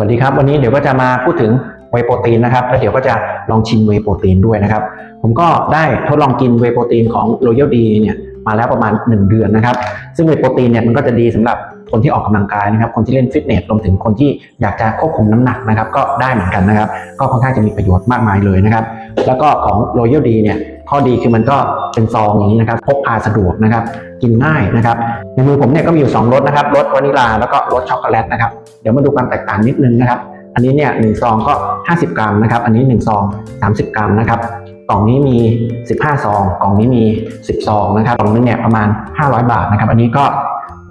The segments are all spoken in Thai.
วัสดีครับ วันนี้เดี๋ยวก็จะมาพูดถึงเวโปรตีนนะครับแล้วเดี๋ยวก็จะลองชิมเวโปรตีนด้วยนะครับ ผมก็ได้ทดลองกินเวโปรตีนของ Royal D เนี่ยมาแล้วประมาณ 1 เดือนนะครับ ซึ่งเวโปรตีนเนี่ยมันก็จะดีสำหรับคนที่ออกกำลังกายนะครับ คนที่เล่นฟิตเนสรวมถึงคนที่อยากจะควบคุมน้ำหนักนะครับ ก็ได้เหมือนกันนะครับ ก็ค่อนข้างจะมีประโยชน์มากมายเลยนะครับ แล้วก็ของ Royal D เนี่ย ข้อดีคือมันก็เป็นซองอย่างนี้นะครับพกพาสะดวกนะครับกินง่ายนะครับในมือผมเนี่ยก็มีอยู่2รสนะครับรสวานิลาแล้วก็รสช็อกโกแลตนะครับเดี๋ยวมาดูความแตกต่างนิดนึงนะครับ อันนี้เนี่ยหนึ่งซองก็ 50 กรัมนะครับ อันนี้1ซอง30 กรัมนะครับกล่องนี้มี 15 ซอง กล่องนี้มี 10 ซองนะครับกล่องนึงเนี่ยประมาณ 500 บาทนะครับ อันนี้ก็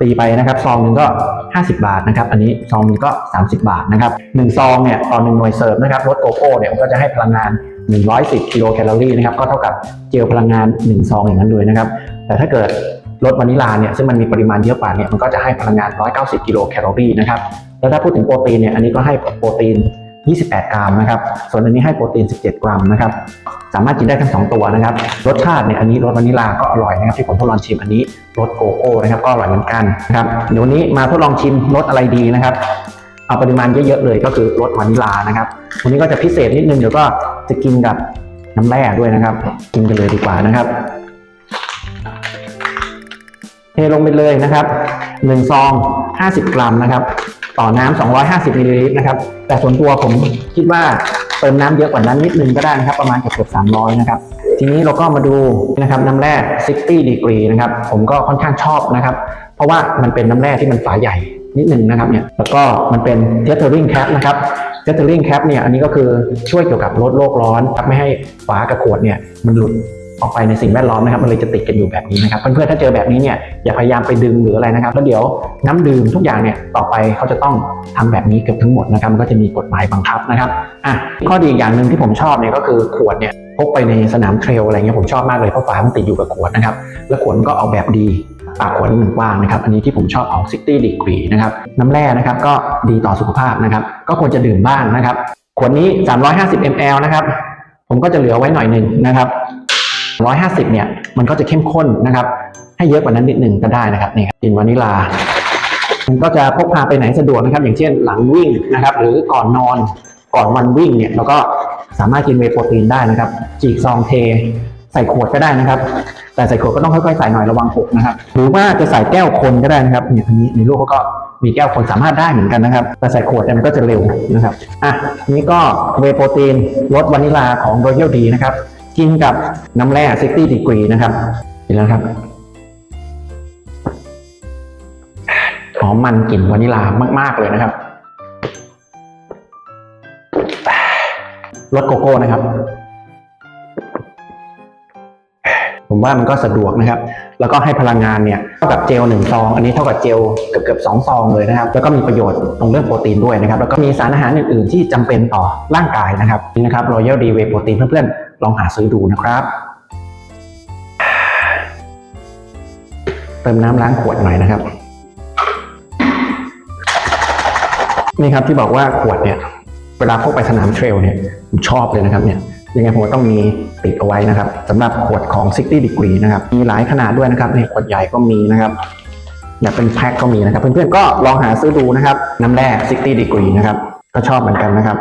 ตีไปนะครับซองหนึงก็ 50 บาทนะครับ อันนี้ซองนึงก็ 30 บาทนะครับหนึ่งซองเนี่ยต่อหนึ่งหน่วยเสิร์ฟนะครับรสโกโก้เนี่ยก็จะให้พลังงาน 110กิโลแคลอรี่นะครับก็เท่ากับเจลพลังงาน1ซองอย่างนั้นเลยนะครับ แต่ถ้าเกิดรสวานิลาเนี่ยซึ่งมันมีปริมาณเยอะกว่าเนี่ยมันก็จะให้พลังงาน 190 กิโลแคลอรี่นะครับแล้วถ้าพูดถึงโปรตีนเนี่ยอันนี้ก็ให้โปรตีน 28 กรัมนะครับ ส่วนอันนี้ให้โปรตีน 17 กรัมนะครับ สามารถกินได้ทั้ง 2 ตัวนะครับ รสชาติเนี่ยอันนี้รสวานิลาก็อร่อยนะครับที่ผมทดลองชิมอันนี้รสโกโก้นะครับก็อร่อยเหมือนกันนะครับเดี๋ยววันนี้มาทดลองชิมรสอะไรดีนะครับเอาปริมาณเยอะๆเลยก็คือรสวานิลานะครับวันนี้ก็จะพิเศษนิดนึงเดี๋ยวก็ จะกินกับน้ำแร่ด้วยนะครับ กินกันเลยดีกว่านะครับเทลงไปเลยนะครับ1ซอง 50 กรัมนะครับ ต่อน้ำ250มิลลิลิตรนะครับ แต่ส่วนตัวผมคิดว่าเติมน้ำเยอะกว่านั้นนิดนึงก็ได้นะครับ ประมาณเกือบ300 นะครับ ทีนี้เราก็มาดูนะครับน้ำแร่ 60 degree นะครับ ผมก็ค่อนข้างชอบนะครับ เพราะว่ามันเป็นน้ำแร่ที่มันฝาใหญ่นิดนึงนะครับเนี่ย แล้วก็มันเป็น tethering cap นะครับ tethering cap เนี่ยอันนี้ก็คือช่วยเกี่ยวกับลดโลกร้อนครับไม่ให้ฝากับขวดเนี่ยมันหลุดออกไปในสิ่งแวดล้อมนะครับมันเลยจะติดกันอยู่แบบนี้นะครับเพื่อนๆถ้าเจอแบบนี้เนี่ยอย่าพยายามไปดึงหรืออะไรนะครับแล้วเดี๋ยวน้ำดื่มทุกอย่างเนี่ยต่อไปเขาจะต้องทำแบบนี้เกือบทั้งหมดนะครับมันก็จะมีกฎหมายบังคับนะครับอะข้อดีอีกอย่างหนึ่งที่ผมชอบเนี่ยก็คือขวดเนี่ยพกไปในสนามเทรลอะไรเงี้ยผมชอบมากเลยเพราะฝามันติดอยู่กับขวดนะครับแล้วขวดมันก็เอาแบบดี ปากขวดนี่มันกว้างนะครับ อันนี้ที่ผมชอบของ 60 degree นะครับ น้ำแร่นะครับก็ดีต่อสุขภาพนะครับ ก็ควรจะดื่มบ้างนะครับ ขวดนี้ 350 ml นะครับ ผมก็จะเหลือไว้หน่อยหนึ่งนะครับ150 เนี่ย มันก็จะเข้มข้นนะครับ ให้เยอะกว่านั้นนิดหนึ่งก็ได้นะครับ นี่กลินวานิลา มันก็จะพกพาไปไหนสะดวกนะครับ อย่างเช่นหลังวิ่งนะครับ หรือก่อนนอน ก่อนวันวิ่งเนี่ย เราก็สามารถกินเวโปรตีนได้นะครับ จีกซองเท ส่ขวดก็ได้นะครับ แต่ใส่ขวดก็ต้องค่อยๆใส่หน่อยระวังหกนะครับ หรือว่าจะใส่แก้วคนก็ได้นะครับเนี่ยอันนี้ในรูปเขาก็มีแก้วคนสามารถได้เหมือนกันนะครับ แต่ใส่ขวดเนี่ยมันก็จะเร็วนะครับ อะนี่ก็เวโปรตีนรสวานิลาของ Royal D นะครับ กินกับน้ำแร่60 degree นะครับกินแล้วครับหอมมันกลิ่นวานิลามาก ๆ เลยนะครับรสโกโก้นะครับ ผมว่ามันก็สะดวกนะครับ แล้วก็ให้พลังงานเนี่ยเท่ากับเจลหนึ่งซอง อันนี้เท่ากับเจลเกือบเกือบสองซองเลยนะครับ แล้วก็มีประโยชน์ตรงเรื่องโปรตีนด้วยนะครับ แล้วก็มีสารอาหารอื่นๆ ที่จำเป็นต่อร่างกายนะครับ นี่นะครับ Royal D Whey Protein เพื่อนๆ ลองหาซื้อดูนะครับ เติมน้ำล้างขวดหน่อยนะครับ นี่ครับที่บอกว่าขวดเนี่ย เวลาพกไปสนามเทรลเนี่ยผมชอบเลยนะครับเนี่ย ยังไงผมก็ต้องมีติดเอาไว้นะครับสำหรับขวดของ 60 degree นะครับ มีหลายขนาดด้วยนะครับในขวดใหญ่ก็มีนะครับแบบเป็นแพ็คก็มีนะครับ เพื่อนๆก็ลองหาซื้อดูนะครับ น้ำแร่60 degree นะครับ ก็ชอบเหมือนกันนะครับ